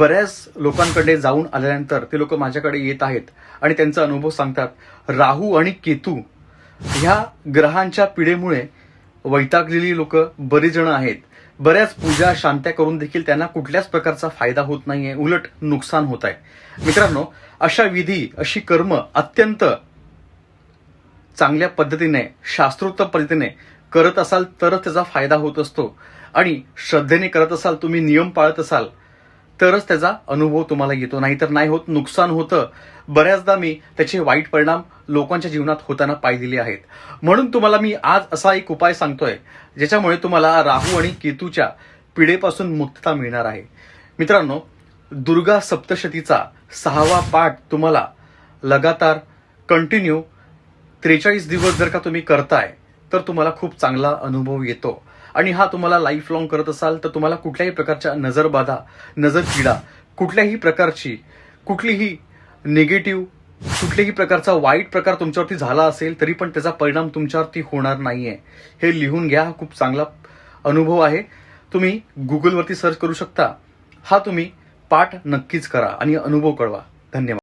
बऱ्याच लोकांकडे जाऊन आल्यानंतर ते लोक माझ्याकडे येत आहेत आणि त्यांचा अनुभव सांगतात राहू आणि केतू ह्या ग्रहांच्या पिढेमुळे वैतागलेली लोक बरीच जण आहेत. बऱ्याच पूजा शांत्या करून देखील त्यांना कुठल्याच प्रकारचा फायदा होत नाहीये. उलट नुकसान होत आहे. मित्रांनो अशा विधी अशी कर्म अत्यंत चांगल्या पद्धतीने शास्त्रोक्त पद्धतीने करत असाल तरच त्याचा फायदा होत असतो. आणि श्रद्धेने करत असाल तुम्ही नियम पाळत असाल तरच त्याचा अनुभव तुम्हाला येतो. नाहीतर नाही होत नुकसान होतं. बऱ्याचदा मी त्याचे वाईट परिणाम लोकांच्या जीवनात होताना पाहिलेले आहेत. म्हणून तुम्हाला मी आज असा एक उपाय सांगतोय ज्याच्यामुळे तुम्हाला राहू आणि केतूच्या पिढेपासून मुक्तता मिळणार आहे. मित्रांनो दुर्गा सप्तशतीचा सहावा पाठ तुम्हाला लगातार कंटिन्यू त्रेचाळीस दिवस जर का तुम्ही करताय तर तुम्हाला खूप चांगला अनुभव येतो. आणि हा तुम्हाला लाईफ लॉंग करत असाल तर तुम्हाला कुठल्याही प्रकारच्या नजरबाधा नजर किडा कुठल्याही प्रकारची कुठलीही निगेटिव्ह कुठल्याही प्रकारचा वाईट प्रकार तुमच्यावरती झाला असेल तरी पण त्याचा परिणाम तुमच्यावरती होणार नाहीये. हे लिहून घ्या हा खूप चांगला अनुभव आहे. तुम्ही गुगलवरती सर्च करू शकता. हा तुम्ही पाठ नक्कीच करा आणि अनुभव कळवा. धन्यवाद.